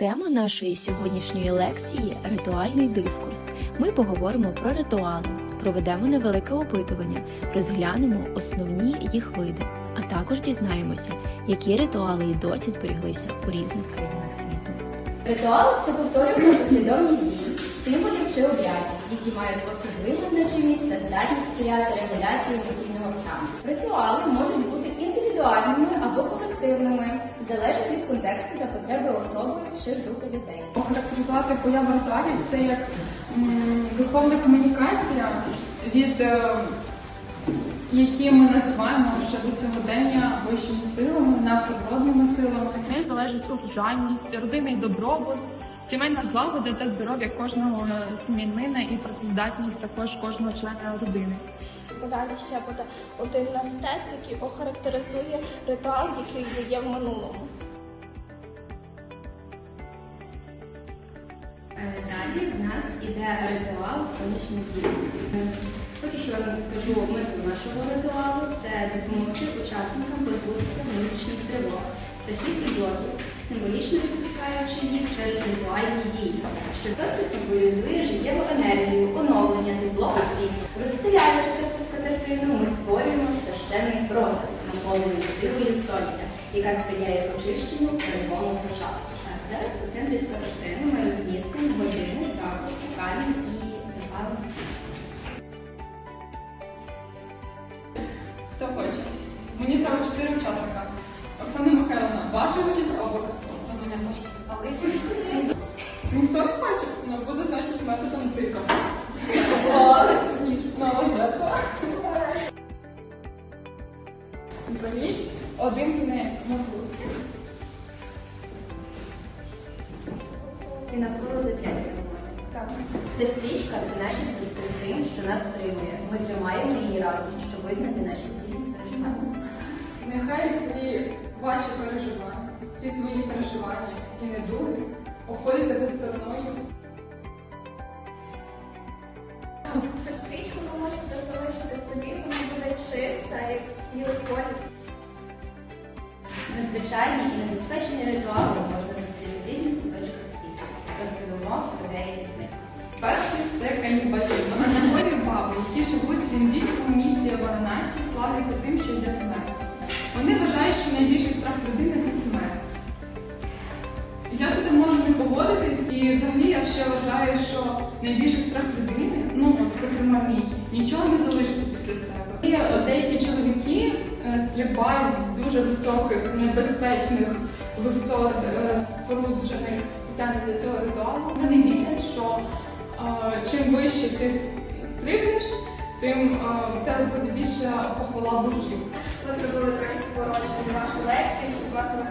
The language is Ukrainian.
Тема нашої сьогоднішньої лекції ритуальний дискурс. Ми поговоримо про ритуали, проведемо невелике опитування, розглянемо основні їх види, а також дізнаємося, які ритуали і досі зберіглися у різних країнах світу. Ритуал це повторювана послідовність дій, символів чи обрядів, які мають особливу значимість та здатність сприяти регуляції емоційного стану. Ритуали можуть бути індивідуальними або залежить від контексту та потреби особи чи групи людей. Охарактеризувати появу ритуалів це як м, духовна комунікація, від е, які ми називаємо ще до сьогодення вищими силами, надприродними силами. неї залежить урожайність, родинний добробут, сімейна злагода та здоров'я кожного е, сім'янина і працездатність також кожного члена родини. Далі ще буде один у нас тест, який охарактеризує ритуал, який є в минулому. Е, Далі в нас іде ритуал сонячне з'єднання. Поки що вам скажу мету нашого ритуалу це допомогти учасникам позбутися внутрішніх тривог, страхів і блоків, символічно відпускаючи їх через ритуальні дії, що сонце символізує життєву енергію, оновлення, тепло і світло. Розстріляючи таку ми створюємо священний простір, наповнений силою сонця, яка сприяє очищенню перелому душа. Так, зараз у центрі скатертини ми розмістимо годину, також камінь і запалимо свічку. Хто хоче? Мені треба чотири учасника. Оксана Михайловна, ваша участь обов'язково. Мене хочете спалити? Ну один кінець мотузки. І навколо зап'ястя. Так. Це стрічка, це наші зв'язки з тим, що нас стримує. Ми тримаємо її разом, щоб визнати наші спільні переживання. Нехай всі ваші переживання, всі твої переживання і недуги обходять тебе стороною. Цю стрічку ви можете залишити собі, вона буде чиста, як цілий колір. Незвичайні і небезпечні ритуали можна зустріти в різних куточках світу. Розповімо про деякі з них. Перший це канібалізм. Мисливі баби, які живуть в індійському місті Варанасі, славляться тим, що їдять смерть. Вони вважають, що найбільший страх людини це смерть. Я тут можу не погодитись, і взагалі я ще вважаю, що найбільший страх людини, ну зокрема мій, нічого не залишити після себе. І деякі чоловіки стрибають з дуже високих, небезпечних висот, е, споруджених спеціально для цього ритуалу. Вони вірять, що е, чим вище ти стрибнеш, тим е, в тебе буде більше похвала богів. Ми зробили трохи скорочення вашу лекцію, щоб вас не.